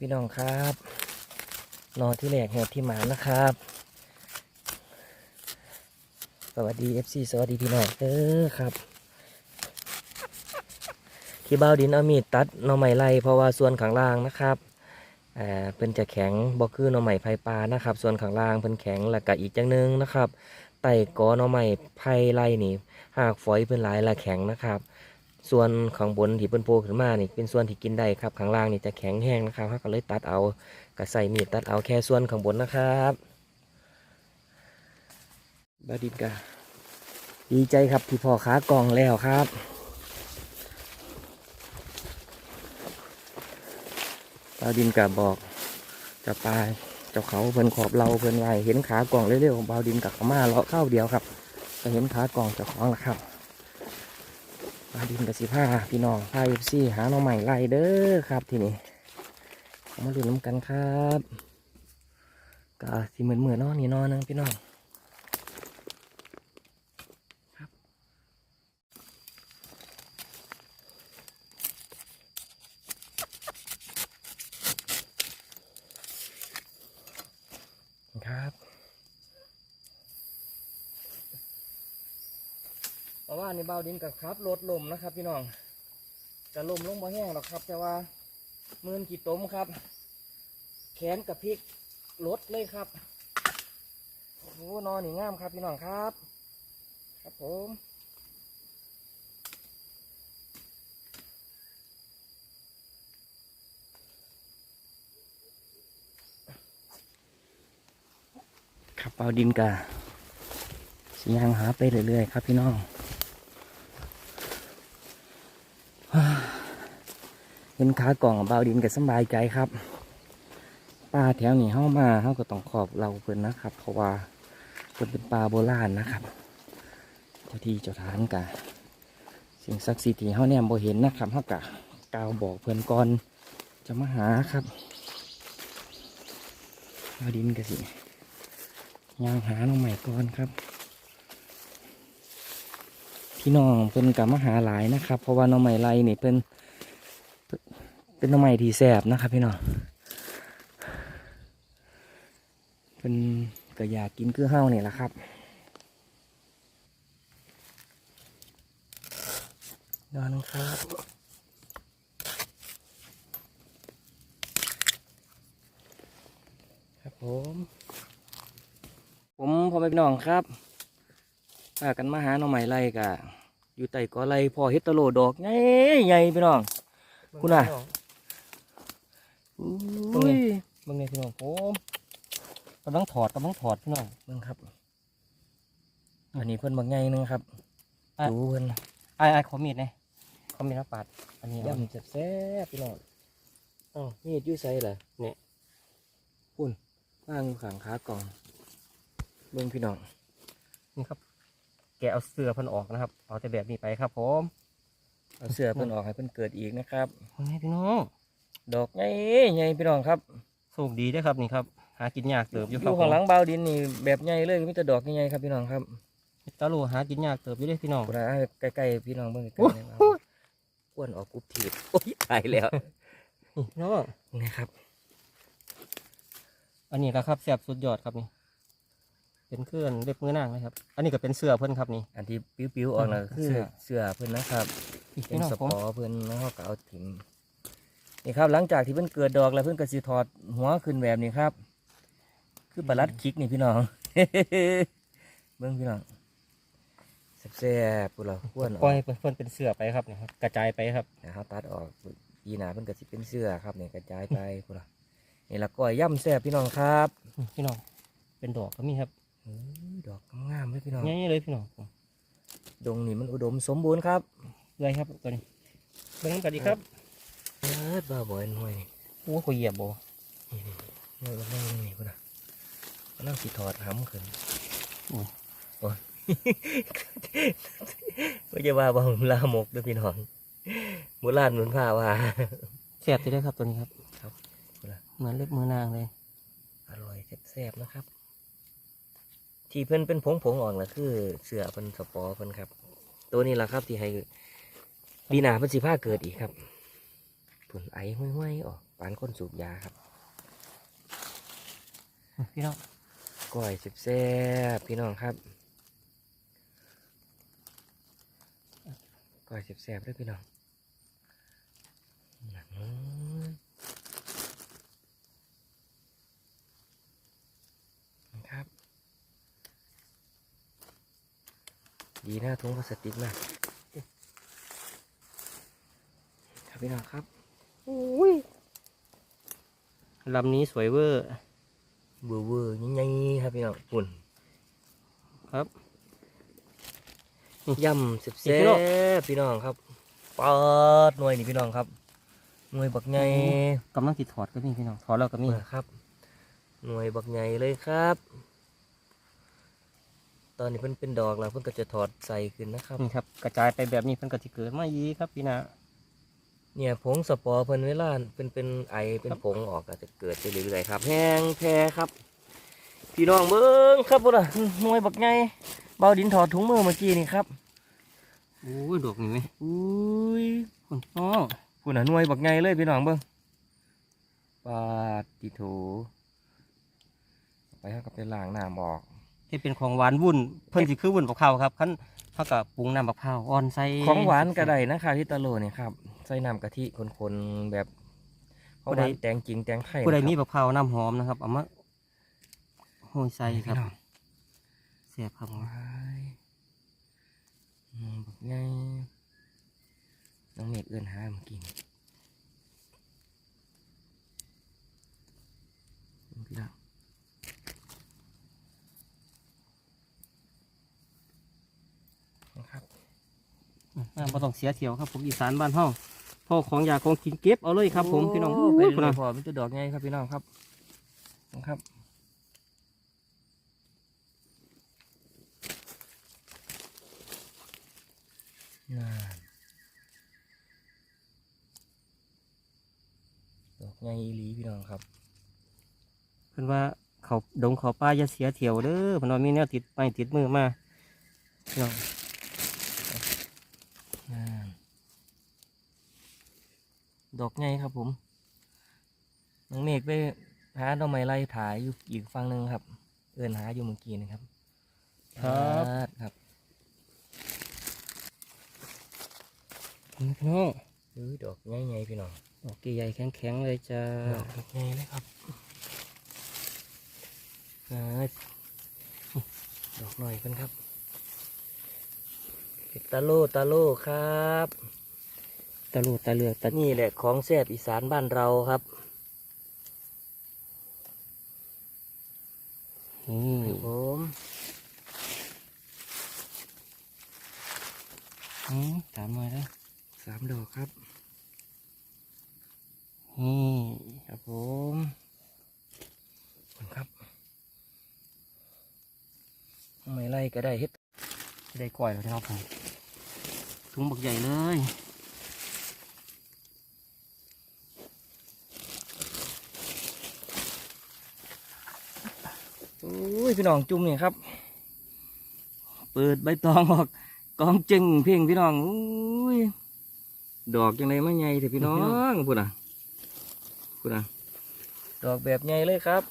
พี่น้องครับนอนที่แหลกแหบที่หมานะครับ สวัสดี FC สวัสดีพี่น้องเด้อครับ ที่เบ้าดินเอามีดตัดหน่อไม้ไล่เพราะว่าส่วนข้างล่างนะครับอ่าเพิ่นจะแข็งบ่คือหน่อไม้ไผ่ปลานะครับ ส่วนข้างล่างเพิ่นแข็งแล้วก็อีกจังหนึงนะครับไต่กอหน่อไม้ไผ่ไล่นี่ หากฝอยเพิ่นหลายละแข็งนะครับ ส่วนข้างบนที่เพิ่นโผล่ขึ้นมานี่เป็นส่วนที่กินได้ครับข้างล่างนี่จะแข็งแห้งนะครับเขาก็เลยตัดเอาก็ใส่มีดตัดเอาแค่ส่วนข้างบนนะครับบาดินกะดีใจครับที่พ่อขากล่องแล้วครับดาดินกับอกจะไปเจ้าเขาเพิ่นขอบเราเพิ่นไวเห็นขากล่องเร็วๆของบาดินกับขม่าเลาะเข้าเดียวครับก็เห็นขากล่องเจ้าของแล้วครับาดินกับสิผ้าพี่น้องพาเอฟซีหาหน้องใหม่ไล่เด้อครับที่นี่มาลุ้นน้ำกันครับก็สีเหมือนเหมือนนอนนี่นอนนึงพี่น้องครับครับเพราะว่าวดินกับครับรถลมนะครับ พี่น้องจะลมลงบ่แห้งหรอกครับ แต่ว่ามือนกี่ต้มครับ แขนกับพริกรถเลยครับโอ้นอนนี่งามครับ พี่น้องครับ ครับผมขับเอาดินกาสียางหาไปเรื่อยๆครับพี่น้อง เห็นขากล่องเบาดินก็สบายใจครับปลาแถวนี้เข้ามาเขาก็ต้องขอบเราเพิ่อนนะครับ เพราะว่าเพิ่นเป็นปลาโบราณนะครับ เจ้าที่เจ้าทานกะสิ่งศักดิ์สิทธิ์ที่เขาเนี่ยบ่เห็นนะครับเขากะกล่าวบอกเพิ่อนก่อนจะมาหาครับเบาดินก็สิย่างหาน้องใหม่ก่อนครับ พี่น้องเพิ่นกับมาหาหลายนะครับ เพราะว่าน้องใหม่ไรนี่เพิ่นเป็นน้ำใหม่ที่แสบนะครับ พี่น้องเป็นก็อยากกินคือเฮ้านี่แหละครับนอนครับครับผม ผมพ่อแม่พี่น้องครับ พากันมาหาหน่อไม้ไรกะอยู่ใต้กอไรพอเฮ็ดตะโลดอกใหญ่ใหญ่พี่น้องคุณน่ะอุ้ยเบิ่งเนี่ยพี่น้องผมกำลังถอดกำลังถอดพี่น้องเบิ่งครับ อันนี้เพิ่นบักใหญ่หนึงครับอะดูเพิ่นไอ้ไอ้ายขอมีดเนี่ยขอมีดมาปาดอันนี้เอาย่ำแซ่บๆพี่น้องอ้าวมีดอยู่ไสเหรอเนี่ยคุณว่างอยู่ข้างขากล่องเบิ่งพี่น้องนี่ครับ แกะเอาเสื้อเพิ่นออกนะครับ เอาแต่แบบนี้ไปครับ ผมเอาเสื้อเพิ่นออกให้เพิ่นเกิดอีกนะครับเบิ่งให้พี่น้อง ดอกใหญ่ใหญ่พี่น้องครับโชคดีเด้วยครับนี่ครับ หากินยากเติบออยู่ยู่ครับข้างหลังเบาวดินนี่แบบใหญ่เลยมีแต่ดอกใหญ่ๆครับพี่น้องครับผมตาลูหากินยากเติบอยู่เด้วยพี่น้องกูนะใกล้ๆพี่น้องเบิ่งใกโอ้ล้ๆนะครับอ้วนออกกรุบทีบโอ้ยตายแล้วนี่พี่น้องนะครับ อันนี้ละครับแซ่บสุดยอดครับนี่ เป็นเครื่องเล็บมือนางนะครับ อันนี้ก็เป็นเสื้อเพิ่นครับนี่ อันที่ปิ้วๆออกน่ะอืมคือเสื้อ เสื้อเพิ่นนะครับนี่เป็พี่นน้องสผปมอร์เพิ่นแล้วเขาก็เอาถิ่มนี่ครับ หลังจากที่เพิ่นเกิดดอกแล้วเพิ่นก็สิถอดหัวขึ้นแบบนี้ครับ คือปลาลัดคิกนี่พี่น้อง เบิ่งพี่น้องแซ่บๆพวกเราควรอปล่ออยกเพิ่นเป็นเสื้อไปครับนี่ครับ กระจายไปครับนะครับตัดออกปีหน้าเพิ่นก็สิเป็นเสื้อครับนี่กระจายไปพวกเรานี่ละก้อยย่ำแซ่บพี่น้องครับนี่พี่น้องเป็นดอกก็มีครับโอ้ย ดอกงามๆเลยพี่น้องง่ายๆเลยพี่น้องดงนี่มันอุดมสมบูรณ์ครับเลยครับตัวนี้เบิ่งกันดีครับเอิ้ดบ้าบ่อยหน่วยนี่โอ้ขอยเหยียบบ่นี่นี่นี่มันนั่งนี่พุ่นน่ะมันนั่งสิถอดหำขึ้นโอ้ยโอ้ยไม่ใช่ว่าบ่ลาหมกเด้วยพี่น้องโบราณเหมือนผ้าว่าแซ่บที่ได้ครับตัวนี้ครับครับเอาล่ะเหมือนเล็บมือนางเลย อร่อยแซ่บๆนะครับ ที่เพิ่นเป็นผงผงๆออกนะคือเสือเพิ่นสปอร์เพิ่นครับ ตัวนี้แหละครับที่ให้ปีหน้าเพิ่นสิผ้าเกิดอีกครับผลไอห้วยๆออกปานคนสูบยาครับพี่น้องก้อยสิบแซ่บพี่น้องครับก้อยสิบแซ่บด้วยพี่น้องอืมครับ ดีนะถุงพลาสติกมากครับพี่น้องครับลำนี้สวยเวอร์เวอร์เวอร์ใหญ่ๆครับพี่น้องปุ่นครับยำสิบนี่แซ่พี่น้องบพี่น้องครับปอดหน่วยนี่พี่น้องครับหน่วยบักใหญ่กำลังติดถอดก็มีพี่น้องถอดแล้วก็มีนี่ครับหน่วยบักใหญ่เลยครับ ตอนนี้เพิ่นเป็นดอกแล้วเพิ่นก็จะถอดใส่ขึ้นนะครับ นี่ครับ กระจายไปแบบนี้เพิ่นก็จะเกิดมายีครับพี่นาเนี่ยผงสปอร์เพิ่นเวลาเป็นเป็นไอเป็นผงออกก็จะเกิดไปเรื่อยๆครับแห้งแพ้ครับ พี่น้องเบิ้งครับพุ่นอะหน่วยบักใหญ่เบาดินถอดถุงมือเมื่อกี้นี่ครับโอ้ยดอกนี่ไหมอุ้ยคุณน้องพุ่นอะหน่วยบักใหญ่เลยพี่น้องเบิ้งปาดติโถไปเขาก็ไปล้างน้ำออก ที่เป็นของหวานวุ่น เพิ่นสิคือวุ่นบักเผาวครับขั้นเขากับปรุงน้ำบักเผาวอ่อนใส่ของหวานก็ได้นะคะที่ตะโลเนี่ยครับใส่น้ำกะทิคนๆแบบเขาได้แตงจริงแตงไทยผู้ใดมีนะครับบักเผาวน้ำหอมนะครับเอามาโห้อยใส่ครับพี่น้องเสียบครับว้ายอืมบักไงน้องเมฆเอื้อนหามากินพี่น้องนะครับ น้ำบ่ต้องเสียเที่ยวครับผมอีสานบ้านเฮาพ่อของอยากของกินเก็บเอาเลยครับ ผมพี่น้องโไปอู้เลยพี่น้องพอเป็นตัวดอกไงครับพี่น้องครับนะครับน่าดอกไงอีหลีพี่น้องครับเพิ่นว่าเขาดงเขาป้าอย่าเสียเที่ยวเด้อเพิ่นว่ามีแนวติดไม้ติดมือมาพี่น้อง น่า ดอกไงครับผมน้องเมฆไปหาดอกไม้ไล่ถ่ายอยู่อีกฝั่งหนึ่งครับ เอื่นหาอยู่เมื่อกี้นะครับ ครับครับนี่พี่น้องเอ้ยดอกไงไงพี่น้องดอกใหญ่ๆแข็งๆเลยจ้าดอกไงเลยครับอ่าดอกหน่อยกันครับเห็ดตาโลตาโลครับ ตะลูดตะเลือกตะนี่แหละของแซ่บอีสานบ้านเราครับนี่ครับผมอืมตามมาแล้วสามดอกครับนี่ครับผมขอบคุณครับไม่ไล่ก็ได้เฮ็ดได้ก่อยแล้วนะครับผมถุงบักใหญ่เลย อ้ยพี่น้องจุ่มเนี่ยครับ เปิดใบตองออกกองจึงเพ่งพี่น้องอุ้ยดอกยังไงมาใหญ่เถอะพี่น้องพูดอะพูดอะดอกแบบใหญ่เลยครับ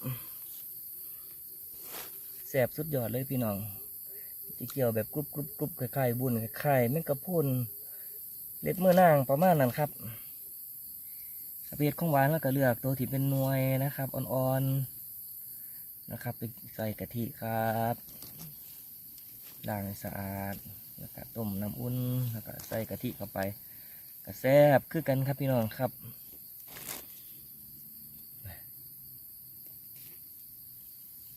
แสบสุดยอดเลยพี่น้องจะเกี่ยวแบบกรุบกรุบกรุบคล้ายๆบุญคล้ายๆแม่งกระพุนเล็ดเมื่อนางประมาณนั้นครับประเภทของหวานแล้วก็เลือกตัวที่เป็นนวยนะครับ อ่อนๆ นะครับ ไปใส่กะทิครับล้างให้สะอาดแล้วก็ต้มน้ำอุ่นแล้วก็ใส่กะทิเข้าไปกระแซบคือกันครับพี่น้องครับ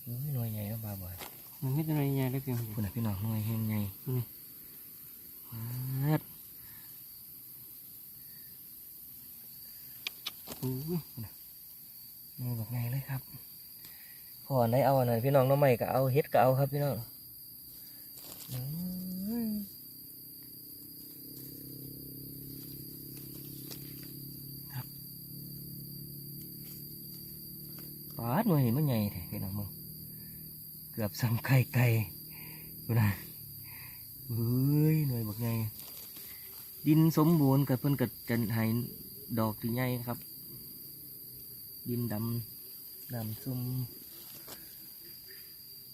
อุ้ยหน่วยใหญ่แล้วบ้าบ่อยมันไม่เป็นไรใหญ่เลยพี่น้องคุณน่ะพี่น้องหน่วยแห้งใหญ่อืมมาดอู้ยหน่วยแบบไงเลยครับ พอได้เอาอันนั้นพี่น้องน้องใหม่ก็เอาเฮ็ดก็เอาครับพี่น้องปาดหน่วยนี่มันใหญ่แท้พี่น้องมึงเกือบซ้ำไก่ไก่ดูนะเฮ้ยหน่วยบักใหญ่ดินสมบูรณ์กับเพิ่นกับจะให้ดอกที่ใหญ่ครับ ดินดำดำซุ่ม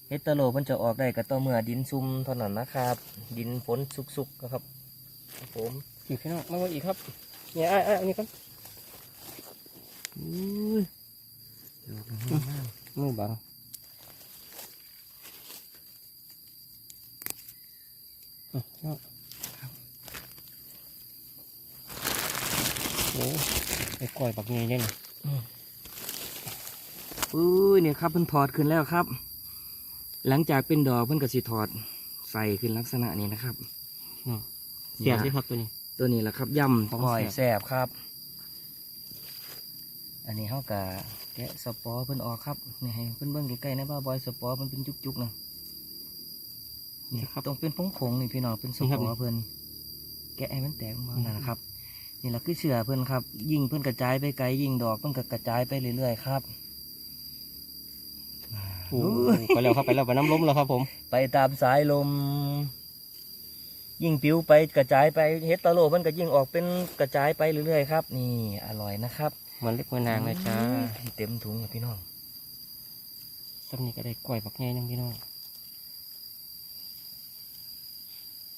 เฮดตะโลมันจะออกได้ก็ต่อเมื่อดินซุ่มเท่านั้นนะครับ ดินฝนสุกๆนะครับครับผมอีกพี่น้องมาว่าอีกครับเนี่ยไอ้ไอ้ายอันนี้ครับอุ้ยดอกนี้งามมือบังอืมพี่น้องโอ้ไอ้ก้อยบักนี้เนี่ยนะอุ้ยเนี่ยครับเพิ่นถอดขึ้นแล้วครับ หลังจากเป็นดอกเพิ่นก็สิถอดใส่ขึ้นลักษณะนี้นะครับพี่น้องเสียบเลยครับตัวนี้ ตัวนี้แหละครับย่ำของก้อยแซ่บแซ่บครับ อันนี้เขากะแกะสปอร์เพิ่นออกครับนี่ให้เพิ่นเบิ่งใกล้ๆนะบ้าบอยสปอร์มันเป็นจุกๆนะนี่ครับต้องเป็นผงๆนี่พี่น้องเป็นสนี่ปครับอร์เพิ่นแกะให้มันแตกออกมานั่นแหละครับ นี่แหละคือเชื่อเพิ่นครับ ยิ่งเพิ่นกระจายไปไกลยิ่งดอกเพิ่นก็กระจายไปเรื่อยๆครับโอ้ ไปแล้วครับไปแล้วไปน้ำล้มแล้วครับผม ไปตามสายลม ยิ่งปิวไปกระจายไปเฮ็ดตะโลมันก็ยิ่งออกเป็นกระจายไปเรื่อยๆครับ นี่อร่อยนะครับเหมือนเล็กเหมือนนางเลยจ้าอุ้ยเต็มถุงเลยพี่น้องตำนี้ก็ได้ก้อยบักใหญ่หนึงพี่น้อง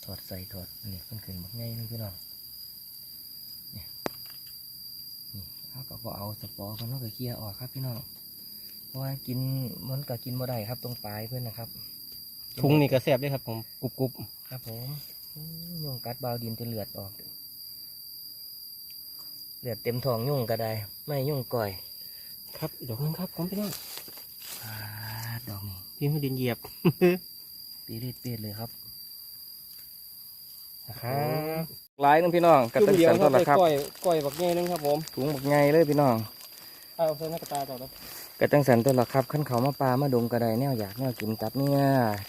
ถอดใส่ถอดนี่มันขึ้นบักใหญ่นึงพี่น้องนี่นี่เขาก็บอเอาสปอร์มันต้องเคลียร์ออกครับพี่น้องเพราะ ว่ากินมันก็กินบ่ได้ครับ ตรงปลายเพื่อนนะครับทุงนี่ก็แซ่บด้วยครับผมกรุบกรุบครับผมอู้ยุงกัดบาวดินจนเลือดออกเลือดเต็มท้องยุงก็ได้ ไม่ยุงก่อย ครับอีกดอกหนึงครับผมพี่น้องอ่าดอกนี้พี่มือดินเหยียบปีรีดเปียดเลยครับครับหลายนึงพี่น้องกระตุ้นสันต้นละครับก้อยก้อยบักใหญ่หนึงครับผมถุงบักไงเลยพี่น้องเอาใส่หน้ากระตาต่อแล้ว กระตั้งสันต้นละครับขั้นเขามาปลามาดงกระไดแนวอยากแนวกินตับเนี่ย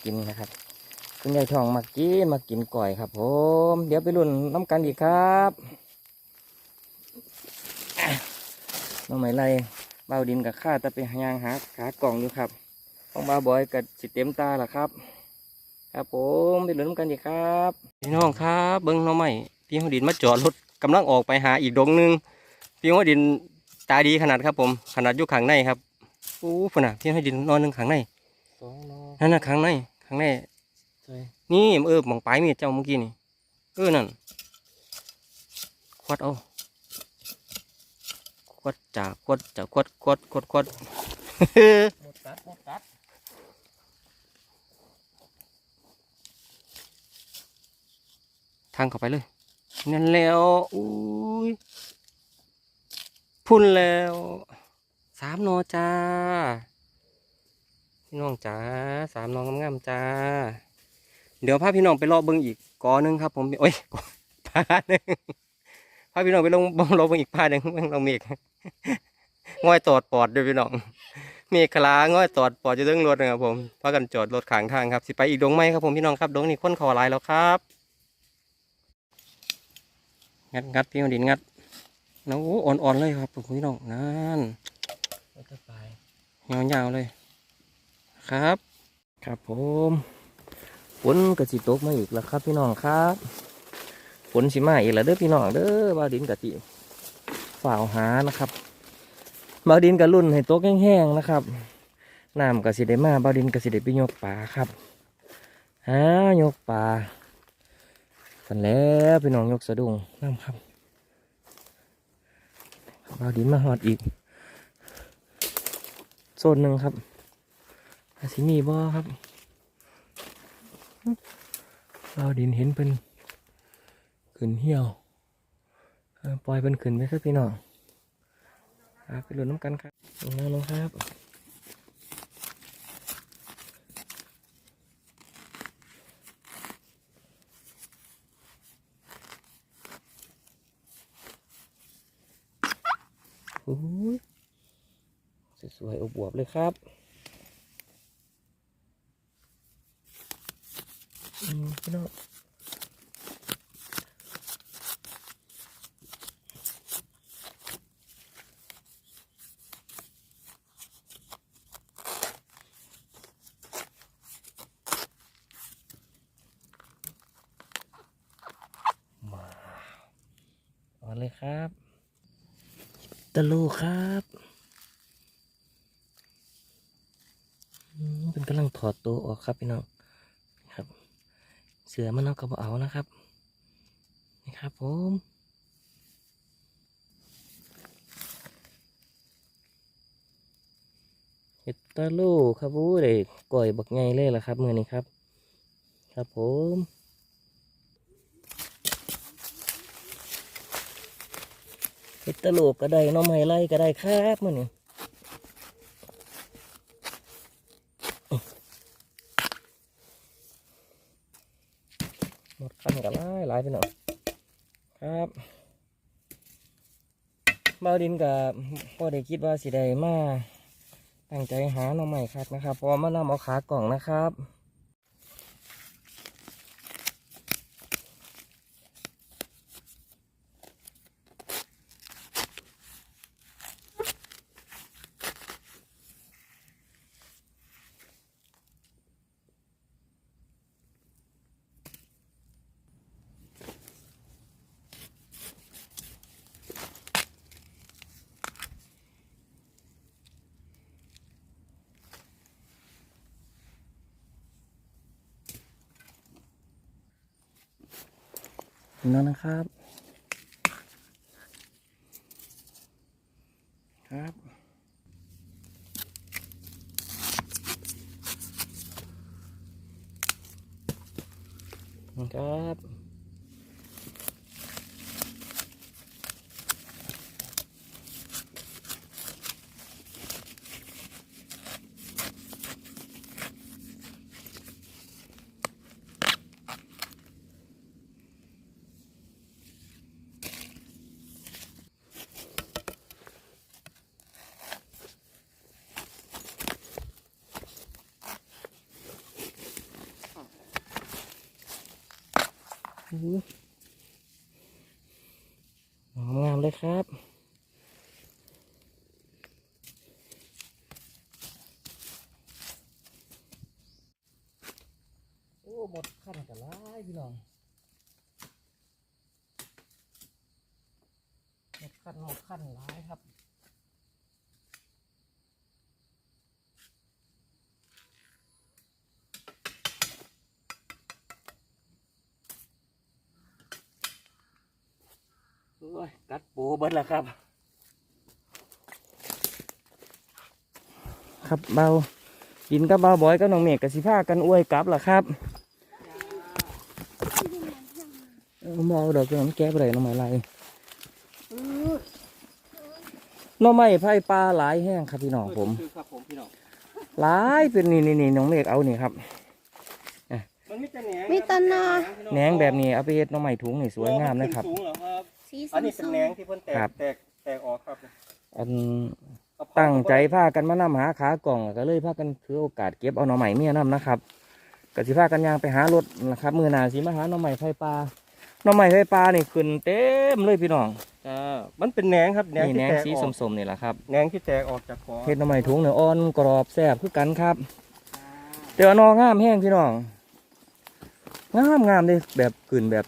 กินนะครับคุณยายทองมากินมากินก่อยครับ ผม เดี๋ยวไปรุ่นน้ำกันอีกครับน้องไหมไรเบาดินกับข้าตะไปยางหาขากล่องอยู่ครับของบาบอยกับสิเต็มตาละครับ ครับผมไปรุ่นน้ำกันอีกครับพี่น้องครับเบิ้งน้องใหม่พี่หัวดินมาจอดรถกำลังออกไปหาอีกดงนึงพี่หัวดินตาดีขนาดครับผม ขนาดยู่ข้างในครับ อู้ฝุ่นน่ะพี่หัวดินนอนหนึงข้างในสองนอนั่นน่ะข้างในข้างในใช่นี่เออหมองปลายมีดเจ้าเมื่อกี้นี่เออนั่นควัดเอาควัดจ่าควัดจ่าควัดควัดควัดควัดหมดตัดหมดตัดทางเข้าไปเลยนั่นแล้วอุ้ยพุ่นแล้ว สามนอจ้าพี่น้องจ้าสามนองงามๆจ้า เดี๋ยวพาพี่น้องไปรอเบิ้งอีกกอหนึ่งครับ ผมโอ้ยพาหนึ่งพาพี่น้องไปลงบงรอเบิ้งอีกพาหนึ่งเบิ้งเราเมฆง่อยตอดปอดด้วยพี่น้องเมฆคลาง่อยตอดปอดจะเรื่องรถนะครับผมพากันจอดรถขางทางครับสิไปอีกดงไหมครับผมพี่น้องครับดงนี้ค้นเขอลายแล้วครับงัดงัดพี่มาดินงัดนะโอ้อ่อนๆเลยครับพี่น้องนั่น ยาวๆเลยครับ ครับผมฝนกระสิตกมาอีกแล้วครับพี่น้องครับฝนสิมาอีกแล้วเด้อพี่น้องเด้อบาวดินกสิฝ่าวหานะครับบาวดินกับรุ่นให้ตกแห้งๆนะครับน้ำกะสิได้มาบาวดินกะสิได้ไปยกปลาครับหายกปลาสันแล้วพี่น้องยกสะดุ้งน้ำครับบาวดินมาหอดอีก โซนหนึ่งครับอาสิมีบ่ครับเราดินเห็นเป็นขึ้นเหี่ยวปล่อยเป็นขึ้นไปครับพี่น้องครับไปหลุ้นน้ำกันครับลงมาลงครับโอ้ย สวยอบอวบเลยครับอืมพี่น้องมาเอาเลยครับตะลูครับ อืมเป็นกำลังถอดตัวออก ครับพี่น้องครับ เสือมันเอากระเอานะครับนี่ครับผมเห็ดตาโลครับโอ้ยได้ก่อยบักไงเลยล่ะครับมือนี้ครับ ครับผมเห็ดตะโลกก็ได้น้องไม้ไล่ก็ได้ครับมือนี้ หมดคัน กันหลายหลายไปหน่อยครับเบาดินกับพ่อได้คิดว่าสิได้มาตั้งใจหาหน่อใหม่ครับนะครับพอมานำเอาขากล่องนะครับ นั่นนะครับ ครับครับอู้ ครับ โอ้ หมดขั้นกันหลายพี่น้อง หมดขั้นหมดขั้นหลายครับ โอ้ย กัดปู เบิดแล้วครับ ครับเบากินกับเบาบอยกับน้องเมฆกับสิผ้ากันอวยกลับล่ะครับเอามาเอาดอกเกลือมันแก้ไปเลยน้องไม้ไรหน้องไม้ไผ่ปลาหลายแห้งครับพี่น้องผมคือครับผมพี่น้องหลายเป็นนี่นี่นี่น้องเมฆเอานี่ครับมันมีแต่แหนงมีแต่หนอแหนงแบบนี้เอาไปเฮ็ดหน้องไม้ถุงนี่สวยงามนะครับ สูงเหรอครับสีอันนี้เป็นแหนงที่เพิ่นแตครักบแตกแตกออกครับอันเอาพอตั้งใจพากันมานำหาขากล่องก็เลยพากันถือโอกาสเก็บเอาหน่อใหม่เมียนํนะครับก็สิพากันย่างไปหารถนะครับมือหนาสิมาหาหน่อใหม่ไฟปลาหน่อใหม่ไฟปลานี่ขึ้นเต็มเลยพี่น้องอ่ามันเป็นแหนงครับแหนงนี่ที่แหนงแตกสีออกสมๆนี่แหละครับ แหนงที่แตกออกจากคอเฮ็ดหน่อใหม่ถุงเนื้ออ่อนกรอบแซ่บคือกันครับแต่ว่าหนองามแห้งพี่น้องงามงามเลยแบบขึ้นแบบ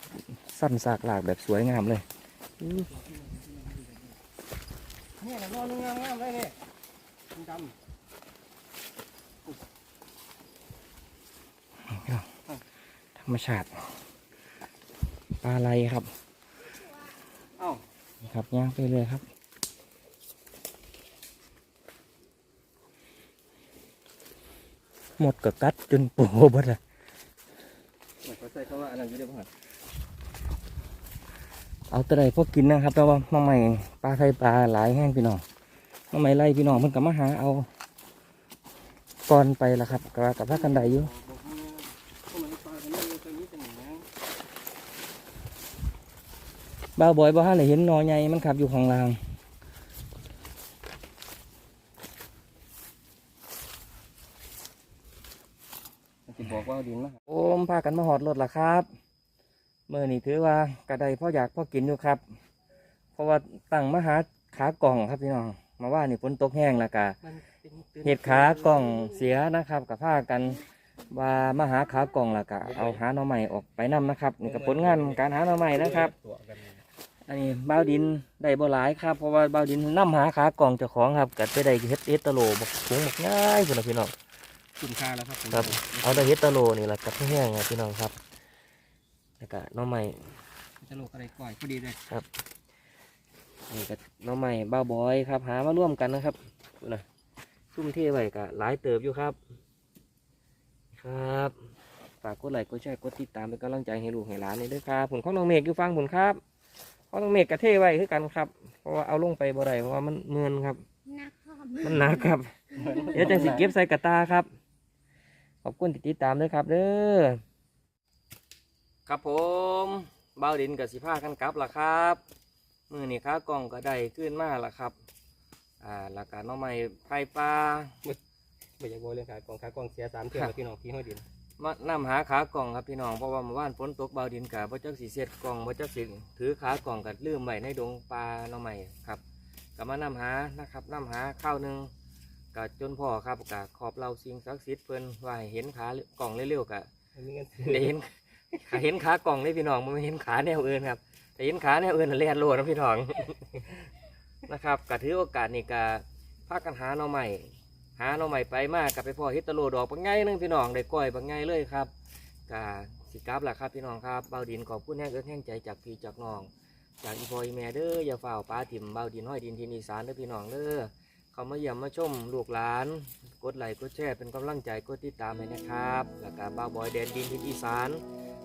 สั้นสากหลากแบบสวยงามเลย นี่นอนงามๆเลยนี่ดำธรรมชาติปลาไหลครับเอ้าครับย่างไปเลยครับหมดกับกัดจนปูเบดเลยเขาใส่คำว่าอันนั้นอยู่เด้อพ่อ เอาแต่ใดพวกกินนะครับแต่ว่าน้องใหม่ปลาไทยปลาหลายแห้งพี่น้องน้องใหม่ไล่พี่น้องเพิ่นก็มาหาเอาก่อนไปละครับกับกับพากันไดอยู่บอกให้พวกมันปลากันนี่ตัวนี้เป็นแหนงบ้าวบอยบ่ฮะเลยเห็นหนอใหญ่มันขับอยู่ของลางสิบอกว่าเอาดินมาโอมพากันมาหอดรถละครับ เมื่อนี้ถือว่ากระไดพ่ออยากพ่อกินอยู่ครับ เพราะว่าตั้งมาหาขากล่องครับพี่น้องมาว่านี่ฝนตกแห้งแล้วกะมันเป็นเห็ดขากล่องเสียนะครับกับผ้ากันว่ามาหาขากล่องแล้วกะเอาหาหน่อใหม่ออกไปนํนะครับ นี่ก็ผลงานการหาหน่อใหม่นะครับตัวกันอันนี้บ้าวดินได้บ่หลายครับเพราะว่าบ้าวดินนํหาขากล่องเจ้าของครับกัดไปได้เฮ็ดเอสตะโลบอกถุงบอกง่ายพุ่นนะพี่น้องคุ้มค่าแล้วครับผมครับ เอาแต่เฮ็ดตะโลนี่แหละกับแห้งๆครับพี่น้องครับ แล้วก็หน้องใหม่จะโลกอะไรก่อยพอดีเลยนี่ก็หน้องใหม่บ้าวบอยครับหามาร่วมกันนะครับนะซุ่มเทไว้ก็หลายเติบอยู่ครับ ครับฝากกดไลค์กดแชร์กดติดตามเป็นกำลังใจให้ลูกให้หลานนี่ด้วยครับผลข้องน้องเมฆอยู่ฟังผลครับข้องน้องเมฆกระเทไว้คือกันครับ เพราะว่าเอาลงไปบ่ได้เพราะว่ามันเมือนครับนักพ่อมมันหนักครับ เดี๋ยวจะสิเก็บใส่กระตาครับ ขอบคุณที่ติดตามด้วยครับเด้อ ครับผมเบาดินกับสิผ้ากันกลับล่ะครับมือนี่ค้ากล่องก็ได้ขึ้นมาล่ะครับอ่าหลักการน้องใหม่ไผ่ปลาไม่อยากบอกเรื่องขายกองขายกองเสียสามเที่ยวแล้วพี่น้องพี่ห้อยดินมานำหาขากล่องครับพี่น้องเพราะว่าเมื่อวานฝนตกเบาดินกับพ่จักสีเสียดกล่องพ่จักสีถือขากล่องกับลืมไว้ในดงปลาน้องใหม่ครับก็มานำหานะครับนำหาข้าวหนึ่งกับจนพ่อครับกับขอบเราสิ่งศักดิ์สิทธิ์เพิ่นว่าให้เห็นขากล่องเร็วๆกับไม่มีเงินซื้อได้เห็น ขาเห็นขากล่องเลยพี่น้องไม่เห็นขาแนวอื่นครับแต่เห็นขาแนวอื่นน่ะเลียโลดนะพี่น้องนะครับก็ถือโอกาสนี่ก็พากันหาหน่อใหม่หาหน่อใหม่ไปมากกับไปพ่อเฮิตตะโลดอกบางไงนึงพี่น้องได้ก้อยบางไงเลยครับกาสิกราบล่ะครับพี่น้องครับเบาดินขอบคุณแห้งเอิ้นแห้งใจจากพี่จากน้อง จากอีพออีแม่เด้ออย่าฝ่าป้าถิ่มเบาดินห้อยดินทินอีสานเด้อพี่น้องเด้อเขามาเยี่ยมมาชมลูกหลาน กดไลค์กดแชร์เป็นกำลังใจกดติดตามให้นะครับ แล้วก็บ้าบอยแดนดินทินอีสาน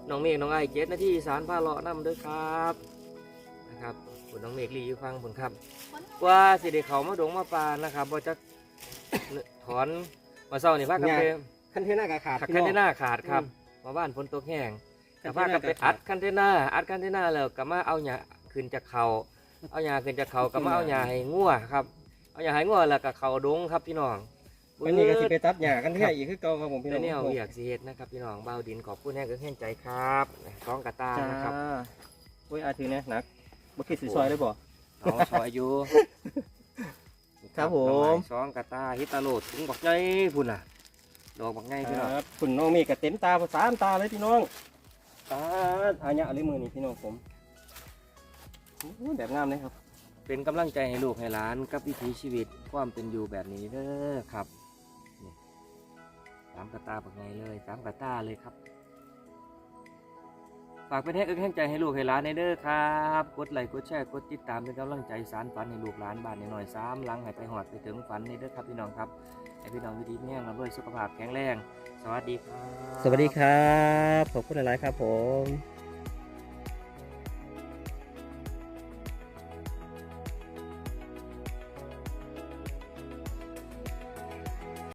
น้องเมฆน้องไอเจ็ดนาที่อีสานพาเลาะนำเด้วยครับนะครับคุณน้องเมฆรีอยู่ฟังผลครับกว่าสิเด็เขามาดงมาปลานะครับบ่จะถอนมาเศร้านี่พากันไปคันเทน่ากระขาดขัดพี่คันน้องเทน่าขาดครับมาบ้านฝนตกแห้งแต่พากันไปอัดคันเทน่าอัดคันเทน่าแล้วก็มาเอาหญ้าขึ้นจากเขาเอาหญ้าขึ้นจากเขาก็มาเอาหญ้าให้งัวครับเอาหญ้าให้งัวแล้วก็เขาดงครับพี่น้อง วันนี้ก็สิไปตัดหญ้ากันเที่ยอีกคือเก่าครับผมพี่น้แล้อวงเนี่ยอยากสิเฮ็ดนะครับพี่น้องเบาดินขอบคุณแห้งก็แห้งใจครับท้องกระตาจ้านะครับโอ้ยอาถือเนี่ยหนักบ่คิดสิซอยได้บ่เอาซอยอยู่ครับผมสองกระตาฮิตาโลดถุงบักใหญ่พุ่นน่ะดอกบักใหญ่พี่น้องครับคุณน้องมีกับเต็มตาสามตาเลยพี่น้องตาอาญะเลยมือนี่พี่น้องผมโอ้ยแบบงามเลยครับ เป็นกำลังใจให้ลูกให้หลานกับวิถีชีวิตความเป็นอยู่แบบนี้เด้อครับนี่ สามกระตาบักไงเลยสามกระตาเลยครับ ฝากเป็นแห้งเอิ้นแห้งใจให้ลูกให้หลานในเด้อครับ กดไลค์กดแชร์กดติดตามเป็นกำลังใจสารฝันให้ลูกหลานบ้านหน่อยๆสามหลังให้ไปหอดไปถึงฝันในเด้อครับพี่น้องครับให้พี่น้องวิธีแห้งเราด้วยสุขภาพแข็งแรง สวัสดีครับ สวัสดีครับ ขอบคุณหลายๆครับผม